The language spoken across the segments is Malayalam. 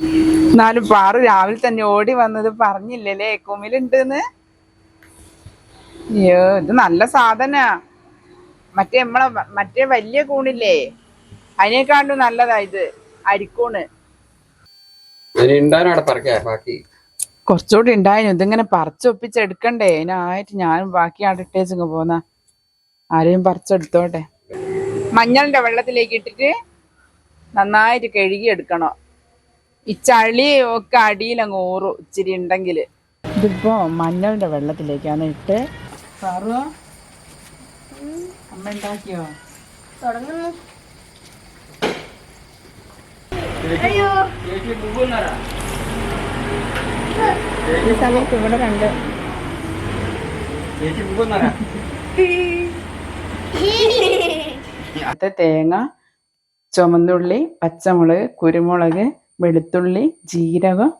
എന്നാലും പാറു രാവിലെ തന്നെ ഓടി വന്നത് പറഞ്ഞില്ലല്ലേ? കുമിലുണ്ടെന്ന്? അയ്യോ ഇത് നല്ല സാധന. മറ്റേ നമ്മളെ മറ്റേ വലിയ കൂണില്ലേ? അതിനേക്കാണ്ടും നല്ലതാ ഇത് അരിക്കൂണ്. കൊറച്ചുകൂടി ഉണ്ടായിരുന്നു ഇതിങ്ങനെ പറിച്ചൊപ്പിച്ചെടുക്കണ്ടേ അതിനായിട്ട് ഞാനും ബാക്കി അവിടെ ഇട്ടേച്ചങ്ങ് പോന്ന. ആരെയും പറിച്ചെടുത്തോട്ടെ. മഞ്ഞളിന്റെ വെള്ളത്തിലേക്ക് ഇട്ടിട്ട് നന്നായിട്ട് കഴുകി എടുക്കണം ഈ ചളി ഒക്കെ അടിയിൽ അങ്ങ് ഊറും ഇച്ചിരി ഉണ്ടെങ്കിൽ. ഇതിപ്പോ മഞ്ഞളിന്റെ വെള്ളത്തിലേക്കാണ് ഇട്ട് പാറു അമ്മ ഉണ്ടാക്കിയോ? തുടങ്ങുന്നു. ഈ സമയത്ത് ഇവിടെ കണ്ട് അത് തേങ്ങ ചുമന്നുള്ളി പച്ചമുളക് കുരുമുളക് വെളുത്തുള്ളി ജീരകം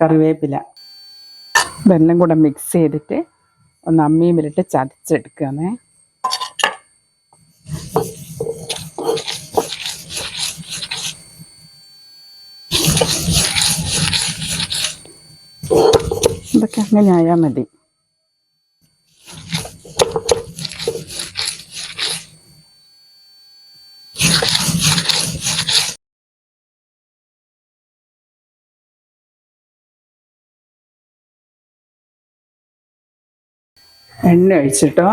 കറിവേപ്പില. ഇതെല്ലാം കൂടെ മിക്സ് ചെയ്തിട്ട് ഒന്ന് അമ്മിയും വിലിട്ട് ചതച്ചെടുക്കുകയാണേ ഇതൊക്കെ അങ്ങനെ ആയാൽ മതി. എണ്ണ ഒഴിച്ചിട്ടോ?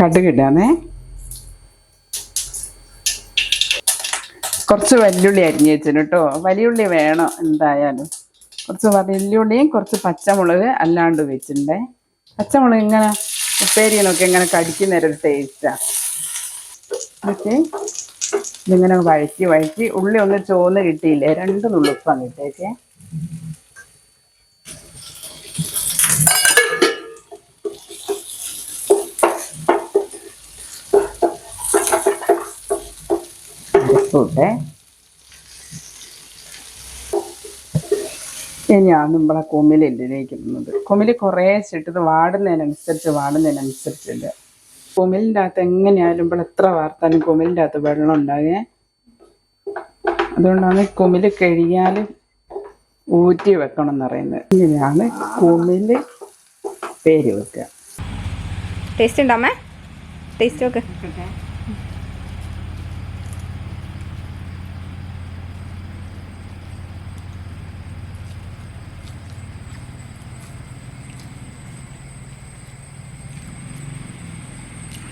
കടുകിടാമേ കുറച്ച് വല്യുള്ളി അരിഞ്ഞ് വെച്ചിന് കേട്ടോ വലിയുള്ളി വേണം എന്തായാലും. കുറച്ച് വലിയുള്ളിയും കുറച്ച് പച്ചമുളക് അല്ലാണ്ട് വെച്ചിട്ടുണ്ടേ പച്ചമുളക് ഇങ്ങനെ ഉപ്പേരിയൊക്കെ ഇങ്ങനെ കടിക്കുന്നൊരു ടേസ്റ്റാ ഓക്കെ ഇതിങ്ങനെ വഴറ്റി വഴറ്റി ഉള്ളി ഒന്ന് ചോന്ന് കിട്ടിയില്ലേ? രണ്ട് നുള്ളുപ്പാണ് ഇട്ടേക്കേ. ഉപ്പൂട്ടെ ഇനിയാണ് നമ്മളെ കുമിലിലേക്ക് ഇടുന്നത് കുമിൽ കുറേ ഇട്ടത് വാടുന്നതിനനുസരിച്ച് വാടുന്നതിനനുസരിച്ചില്ല കുമിലിന്റെ അകത്ത് എങ്ങനെയായാലും ഇപ്പോൾ എത്ര വാർത്താലും കുമിലിന്റെ അകത്ത് വെള്ളം ഉണ്ടാകേ അതുകൊണ്ടാണ് കുമിൽ കഴിയാൽ ഊറ്റി വെക്കണം എന്ന് പറയുന്നത് ഇങ്ങനെയാണ് കുമിൽ പേര് വെക്കുക. ടേസ്റ്റ് ഉണ്ടോ അമ്മേ? ടേസ്റ്റ് നോക്ക്.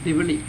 理不理